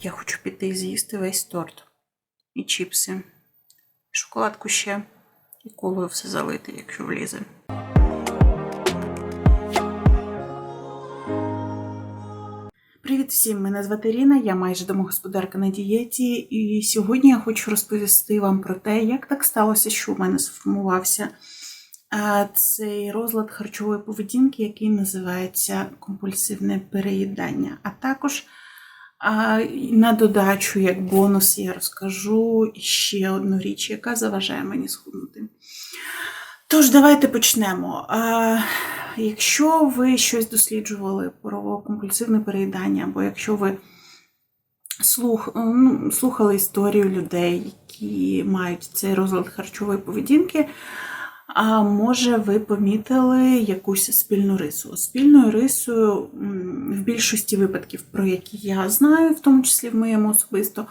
Я хочу піти і з'їсти весь торт. І чіпси. Шоколадку ще. І колою все залити, якщо влізе. Привіт всім! Мене звати Ріна, я майже домогосподарка на дієті, і сьогодні я хочу розповісти вам про те, як так сталося, що у мене сформувався е, цей розлад харчової поведінки, який називається компульсивне переїдання. А також а, на додачу, як бонус, я розкажу ще одну річ, яка заважає мені схуднути. Тож, давайте почнемо. Якщо ви щось досліджували про компульсивне переїдання, або якщо ви слух, ну, слухали історію людей, які мають цей розлад харчової поведінки, а може ви помітили якусь спільну рису. Спільною рисою в більшості випадків, про які я знаю, в тому числі в моєму особисто,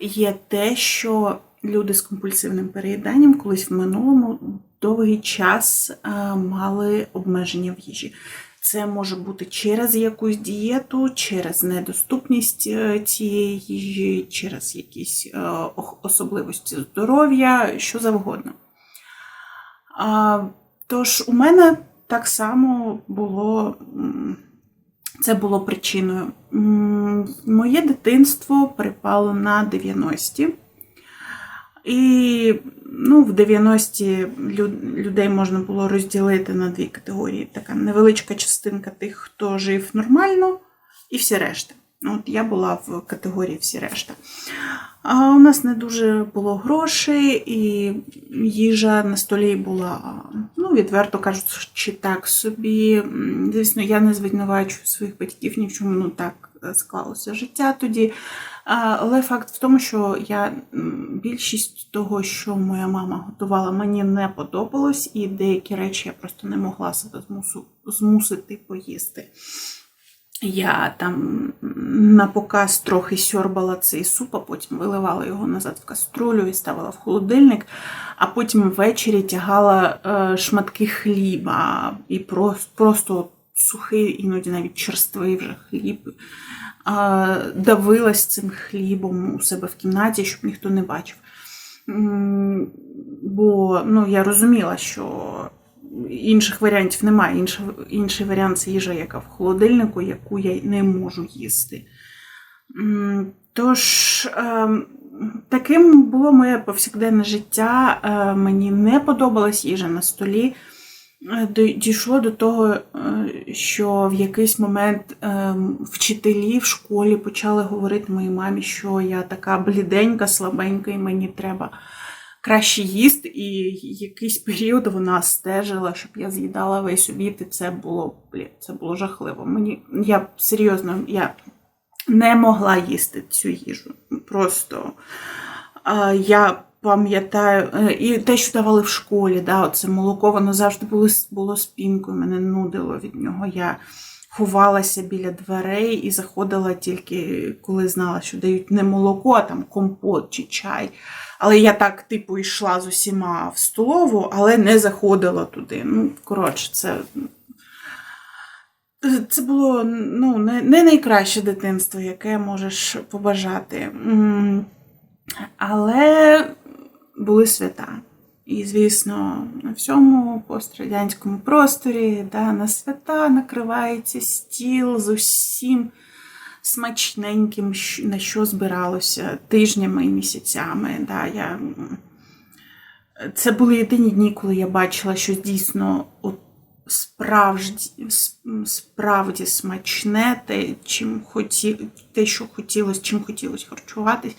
є те, що люди з компульсивним переїданням колись в минулому довгий час е, мали обмеження в їжі. Це може бути через якусь дієту, через недоступність е, цієї їжі, через якісь е, особливості здоров'я, що завгодно. Тож у мене так само було, це було причиною. Моє дитинство припало на 90-ті. І ну, в 90-ті людей можна було розділити на дві категорії. Така невеличка частинка тих, хто жив нормально, і всі решта. От я була в категорії всі решта. А у нас не дуже було грошей, і їжа на столі була, ну, відверто кажучи, так собі. Звісно, я не звинувачую своїх батьків ні в чому, ну так е, склалося життя тоді. Але факт в тому, що я більшість того, що моя мама готувала, мені не подобалось, і деякі речі я просто не могла себе змусити поїсти. Я там на показ трохи сьорбала цей суп, а потім виливала його назад в каструлю і ставила в холодильник, а потім ввечері тягала е, шматки хліба і просто, сухий, іноді навіть черствий вже хліб. Давилась цим хлібом у себе в кімнаті, щоб ніхто не бачив. Бо ну, я розуміла, що інших варіантів немає. Інший, інший варіант це їжа, яка в холодильнику, яку я не можу їсти. Тож, ем, таким було моє повсякденне життя. Е, Мені не подобалась їжа на столі. Е, Дійшло до того, е, що в якийсь момент ем, вчителі в школі почали говорити моїй мамі, що я така бліденька, слабенька, і мені треба краще їсти. І якийсь період вона стежила, щоб я з'їдала весь обід, і це було, блін, це було жахливо. Мені я серйозно, я не могла їсти цю їжу. Просто я пам'ятаю, е, і те, що давали в школі, да, це молоко, воно завжди було, з- було спінкою, мене нудило від нього. Я ховалася біля дверей і заходила тільки коли знала, що дають не молоко, а там компот чи чай. Але я так, типу, йшла з усіма в столову, але не заходила туди. Ну, коротше, це. Це було ну, не, не найкраще дитинство, яке можеш побажати. Але були свята. І, звісно, на всьому пострадянському просторі да, на свята накривається стіл з усім смачненьким, на що збиралося тижнями і місяцями. Да, я... Це були єдині дні, коли я бачила, що дійсно от справді, справді смачне, те, чим хоті, те, що хотілося, чим хотілося харчуватись.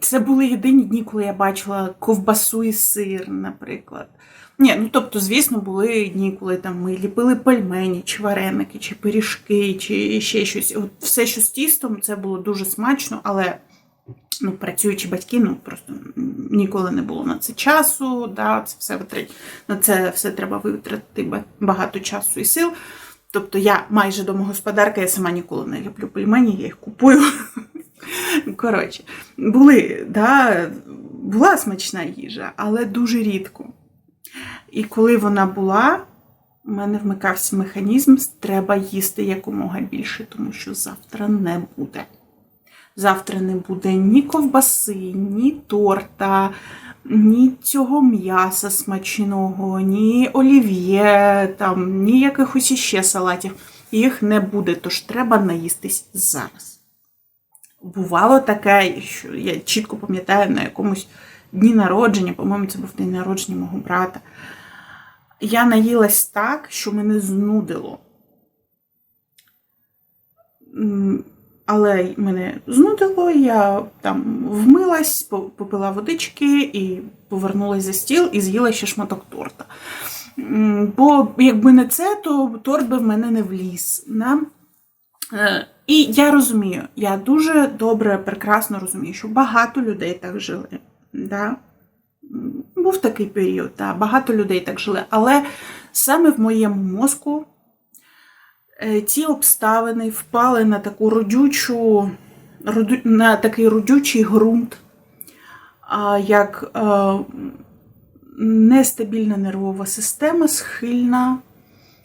Це були єдині дні, коли я бачила ковбасу і сир, наприклад. Ні, ну тобто, звісно, були дні, коли там ми ліпили пельмені, чи вареники, чи пиріжки, чи ще щось. От все, що з тістом, це було дуже смачно, але ну, працюючі батьки, ну просто ніколи не було на це часу. Да, це все витрат... На це все треба витратити багато часу і сил. Тобто я майже домогосподарка, я сама ніколи не люблю пельмені, я їх купую. Коротше, були, да, була смачна їжа, але дуже рідко. І коли вона була, у мене вмикався механізм, треба їсти якомога більше, тому що завтра не буде. завтра не буде ні ковбаси, ні торта, ні цього м'яса смачного, ні олів'є, там, ні якихось іще салатів. Їх не буде, тож треба наїстись зараз. Бувало таке, що я чітко пам'ятаю на якомусь дні народження, по-моєму, це був день народження мого брата. Я наїлась так, що мене знудило. Але мене знудило, я там вмилась, попила водички і повернулася за стіл і з'їла ще шматок торта. Бо якби не це, то торт би в мене не вліз. Да? Е, І я розумію, я дуже добре, прекрасно розумію, що багато людей так жили. Да? Був такий період, да, багато людей так жили. Але саме в моєму мозку е, ці обставини впали на таку родючу, на такий родючий ґрунт, як е, нестабільна нервова система схильна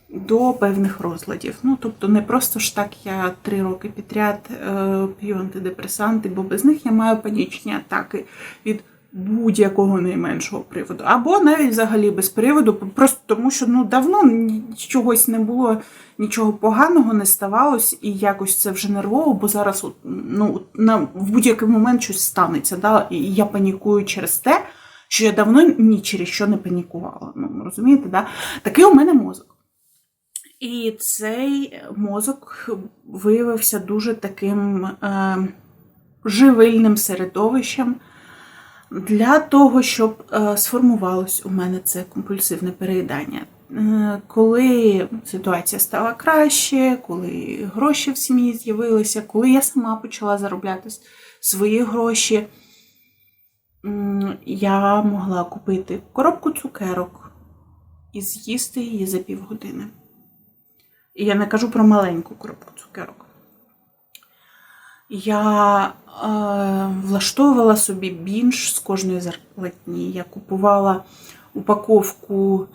до певних розладів. Ну, тобто, не просто ж так я три роки підряд е, п'ю антидепресанти, бо без них я маю панічні атаки від будь-якого найменшого приводу. Або навіть взагалі без приводу, просто тому що ну, давно чогось не було, нічого поганого не ставалось, і якось це вже нервово, бо зараз ну, на, в будь-який момент щось станеться. Да? І я панікую через те, що я давно ні через що не панікувала. Ну, розумієте, да? такий у мене мозок. І цей мозок виявився дуже таким е, живильним середовищем для того, щоб е, сформувалось у мене це компульсивне переїдання. Е, коли ситуація стала краще, коли гроші в сім'ї з'явилися, коли я сама почала заробляти свої гроші, я могла купити коробку цукерок і з'їсти її за півгодини. І я не кажу про маленьку коробку цукерок. Я е, влаштовувала собі бінж з кожної зарплатні. Я купувала упаковку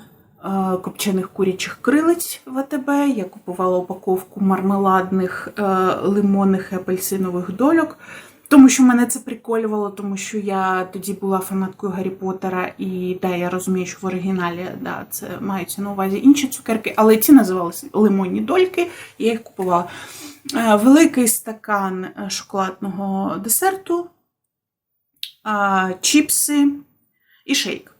е, копчених курячих крилиць в АТБ, я купувала упаковку мармеладних е, лимонних і апельсинових дольок. Тому що мене це приколювало, тому що я тоді була фанаткою Гаррі Поттера, і да, я розумію, що в оригіналі да, це маються на увазі інші цукерки, але ці називалися лимонні дольки, і я їх купувала. Е, Великий стакан е, шоколадного десерту, чіпси і шейк.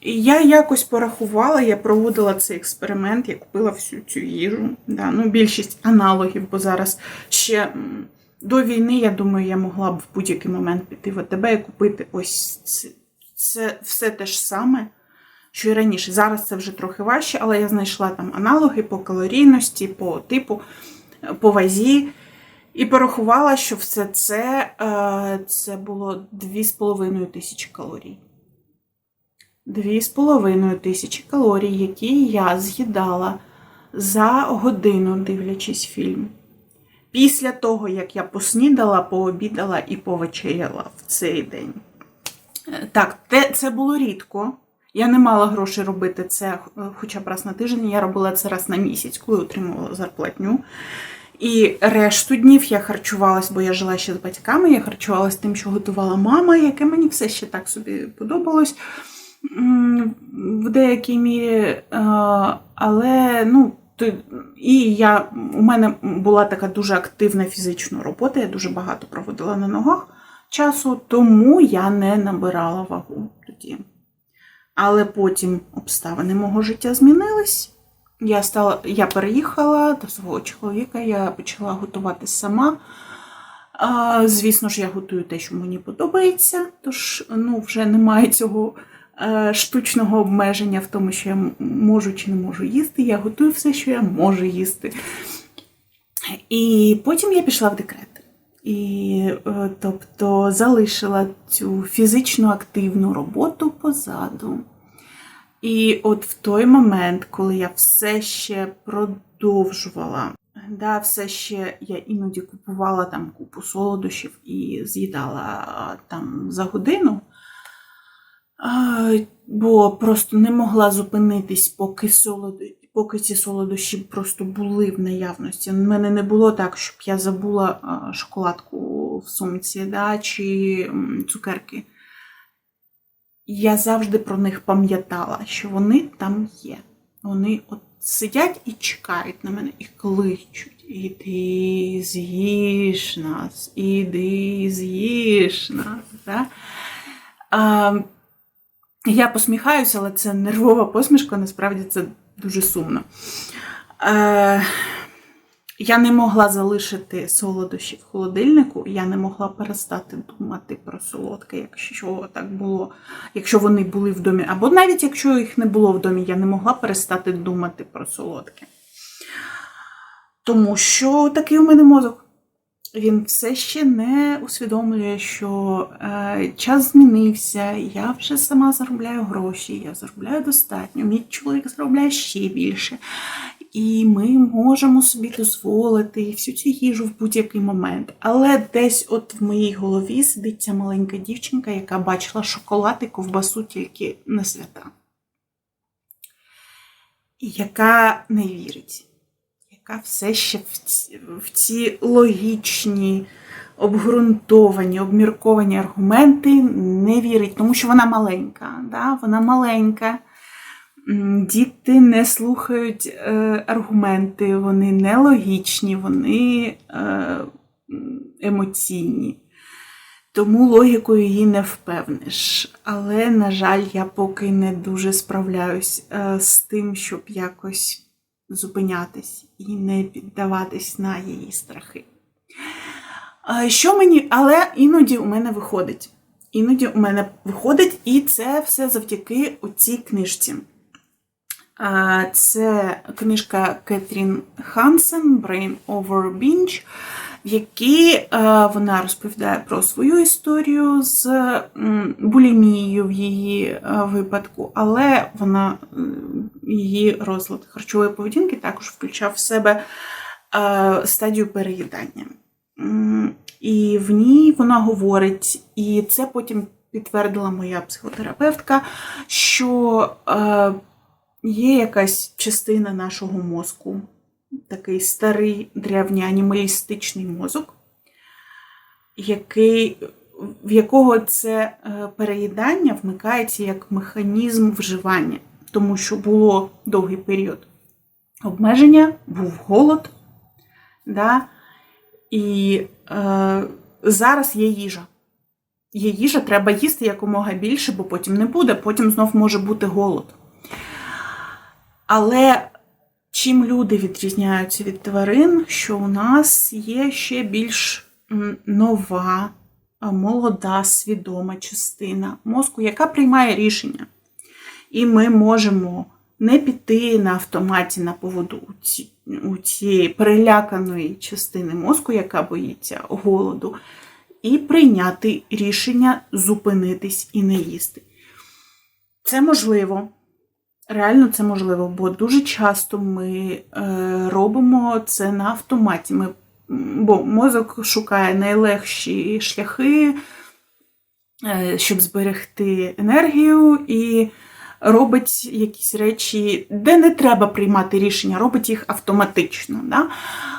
І я якось порахувала, я проводила цей експеримент, я купила всю цю їжу. Да, ну, більшість аналогів, бо зараз ще до війни, я думаю, я могла б в будь-який момент піти в АТБ і купити ось це, це все те ж саме, що і раніше. Зараз це вже трохи важче, але я знайшла там аналоги по калорійності, по типу, е, по вазі. І порахувала, що все це, е, це було 2,5 тисячі калорій. 2,5 тисячі калорій, які я з'їдала за годину, дивлячись фільм. Після того, як я поснідала, пообідала і повечеряла в цей день. Е, Так, це було рідко. Я не мала грошей робити це е, хоча б раз на тиждень. Я робила це раз на місяць, коли отримувала зарплатню. І решту днів я харчувалась, бо я жила ще з батьками. Я харчувалась тим, що готувала мама, яке мені все ще так собі подобалось в деякій мірі. Е, Але ну, і я, у мене була така дуже активна фізична робота, я дуже багато проводила на ногах часу, тому я не набирала вагу тоді. Але потім обставини мого життя змінились. Я стала, я переїхала до свого чоловіка, я почала готувати сама. Звісно ж, я готую те, що мені подобається, тож ну, вже немає цього штучного обмеження в тому, що я можу чи не можу їсти. Я готую все, що я можу їсти. І потім я пішла в декрет. І е, тобто залишила цю фізично активну роботу позаду. І от в той момент, коли я все ще продовжувала, да, все ще я іноді купувала там купу солодощів і з'їдала там за годину, бо просто не могла зупинитись, поки солодощі, поки ці солодощі просто були в наявності. У мене не було так, щоб я забула шоколадку в сумці да, чи цукерки. Я завжди про них пам'ятала, що вони там є. Вони от сидять і чекають на мене, і кличуть. Іди, з'їж нас, іди, з'їж нас. Да? Я посміхаюся, але це нервова посмішка, насправді це дуже сумно. Е, я не могла залишити солодощі в холодильнику, я не могла перестати думати про солодке, якщо так було, якщо вони були в домі. Або навіть якщо їх не було в домі, я не могла перестати думати про солодке. Тому що такий у мене мозок. Він все ще не усвідомлює, що е, час змінився, я вже сама заробляю гроші, я заробляю достатньо, мій чоловік заробляє ще більше. І ми можемо собі дозволити всю цю їжу в будь-який момент. Але десь от в моїй голові сидить ця маленька дівчинка, яка бачила шоколад і ковбасу тільки на свята. І яка не вірить яка все ще в ці, логічні, обґрунтовані, обмірковані аргументи не вірить, тому що вона маленька. Да? Вона маленька. Діти не слухають е, аргументи, вони нелогічні, вони е, емоційні. Тому логікою її не впевниш. Але, на жаль, я поки не дуже справляюсь е, з тим, щоб якось зупинятись і не піддаватись на її страхи. Що мені, але іноді у мене виходить. Іноді у мене виходить, і це все завдяки цій книжці. Це книжка Кетрін Хансен Brain Over Binge, в якій е, вона розповідає про свою історію з булімією в її е, випадку, але вона її розлад харчової поведінки також включав в себе е, стадію переїдання. І в ній вона говорить, і це потім підтвердила моя психотерапевтка, що є якась частина нашого мозку, такий старий древній анімалістичний мозок, який, в якого це е, переїдання вмикається як механізм вживання, тому що було довгий період обмеження, був голод, да, і е, зараз є їжа. Є їжа, треба їсти якомога більше, бо потім не буде, потім знов може бути голод. Але чим люди відрізняються від тварин, що у нас є ще більш нова, молода, свідома частина мозку, яка приймає рішення. І ми можемо не піти на автоматі на поводу у цієї переляканої частини мозку, яка боїться голоду, і прийняти рішення зупинитись і не їсти. Це можливо. Реально це можливо, бо дуже часто ми е, робимо це на автоматі. Ми, бо мозок шукає найлегші шляхи, е, щоб зберегти енергію, і робить якісь речі, де не треба приймати рішення, робить їх автоматично. Да?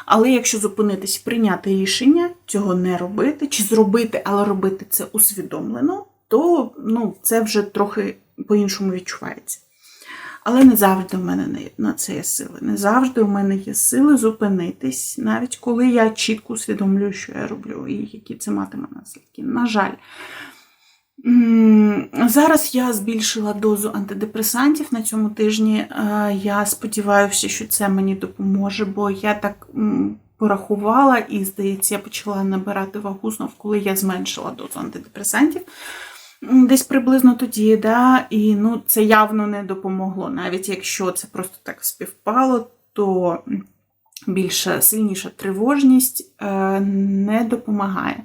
Але якщо зупинитись, прийняти рішення, цього не робити, чи зробити, але робити це усвідомлено, то ну, це вже трохи по-іншому відчувається. Але не завжди в мене на це є сили. Не завжди у мене є сили зупинитись, навіть коли я чітко усвідомлюю, що я роблю, і які це матиме наслідки. На жаль. Зараз я збільшила дозу антидепресантів на цьому тижні. Е, Я сподіваюся, що це мені допоможе, бо я так порахувала і, здається, я почала набирати вагу знов, коли я зменшила дозу антидепресантів. Десь приблизно тоді, да, і ну, це явно не допомогло. Навіть якщо це просто так співпало, то більша сильніша тривожність е, не допомагає.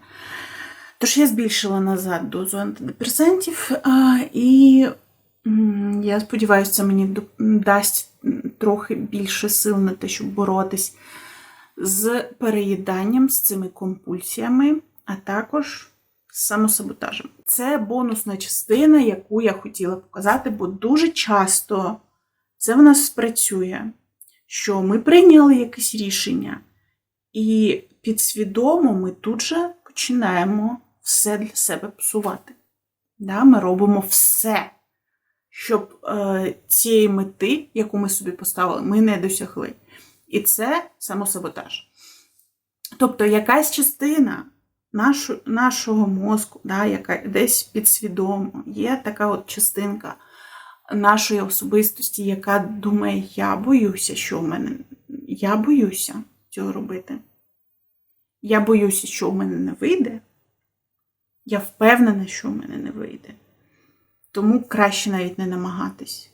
Тож я збільшила назад дозу антидепресантів, а, і я сподіваюся, це мені дасть трохи більше сил на те, щоб боротись з переїданням, з цими компульсіями, а також самосаботажем. Це бонусна частина, яку я хотіла показати, бо дуже часто це в нас спрацює. що ми прийняли якесь рішення, і підсвідомо ми тут же починаємо все для себе псувати. Да? Ми робимо все, щоб е, цієї мети, яку ми собі поставили, ми не досягли. І це самосаботаж. Тобто якась частина нашу, нашого мозку, да, яка десь підсвідомо, є така от частинка нашої особистості, яка думає, я боюся, що в мене. Я боюся цього робити. Я боюся, що в мене не вийде. Я впевнена, що в мене не вийде. Тому краще навіть не намагатись.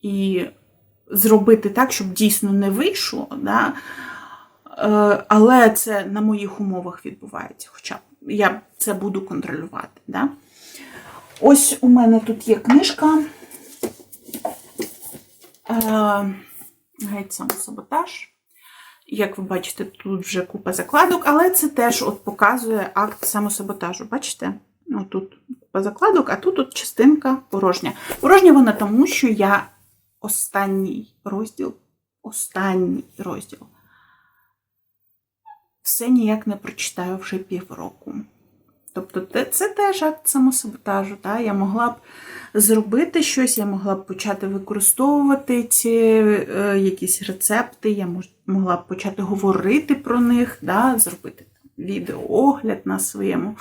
І зробити так, щоб дійсно не вийшло. Да? Е, Але це на моїх умовах відбувається. Хоча я це буду контролювати. Да? Ось у мене тут є книжка. Е, Геть самосаботаж. Як ви бачите, тут вже купа закладок, але це теж от показує акт самосаботажу. Бачите? Ну, тут купа закладок, а тут от частинка порожня. Порожня вона тому, що я останній розділ, останній розділ. Все ніяк не прочитаю вже півроку. Тобто це теж акт самосаботажу. Та? Я могла б зробити щось, я могла б почати використовувати ці е, якісь рецепти, я могла б почати говорити про них, да? зробити відеоогляд на своєму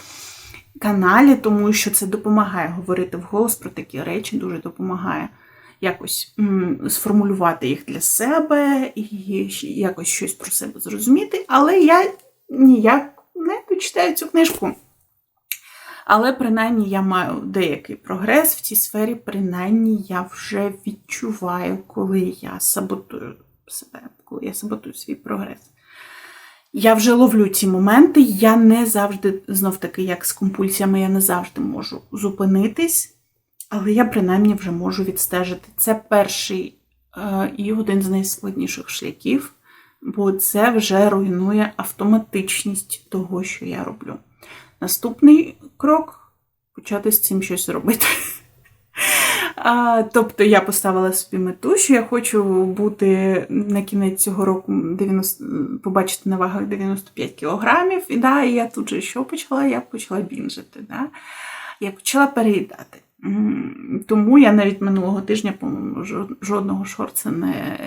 каналі, тому що це допомагає говорити вголос про такі речі, дуже допомагає якось сформулювати їх для себе і якось щось про себе зрозуміти. Але я ніяк не дочитаю цю книжку. Але принаймні я маю деякий прогрес в цій сфері, принаймні я вже відчуваю, коли я саботую себе, коли я саботую свій прогрес. Я вже ловлю ці моменти, я не завжди, знов таки, як з компульсіями, я не завжди можу зупинитись, але я принаймні вже можу відстежити. Це перший е, і один з найскладніших шляхів, бо це вже руйнує автоматичність того, що я роблю. Наступний крок почати з цим щось робити. А, тобто я поставила собі мету, що я хочу бути на кінець цього року 90, побачити на вагах 95 кілограмів. І да, і я тут же що почала? Я почала бінжити. Да? Я почала переїдати. Тому я навіть минулого тижня, по-моєму, жодного шорца не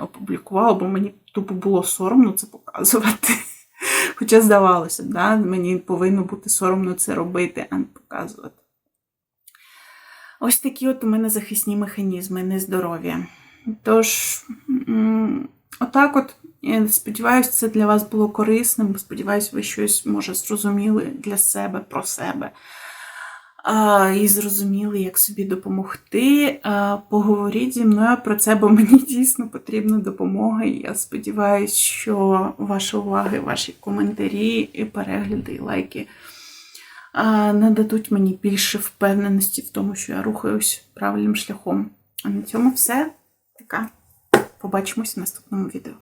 опублікувала, бо мені тупо було соромно це показувати. Хоча здавалося, да, мені повинно бути соромно це робити, а не показувати. Ось такі от у мене захисні механізми нездоров'я. Тож, отак от, я сподіваюся, це для вас було корисним. Сподіваюся, ви щось може зрозуміли для себе про себе. І зрозуміли, як собі допомогти. Поговоріть зі мною про це, бо мені дійсно потрібна допомога. І я сподіваюся, що ваша увага, ваші коментарі, і перегляди, і лайки нададуть мені більше впевненості в тому, що я рухаюсь правильним шляхом. А на цьому все. Така. Побачимось в наступному відео.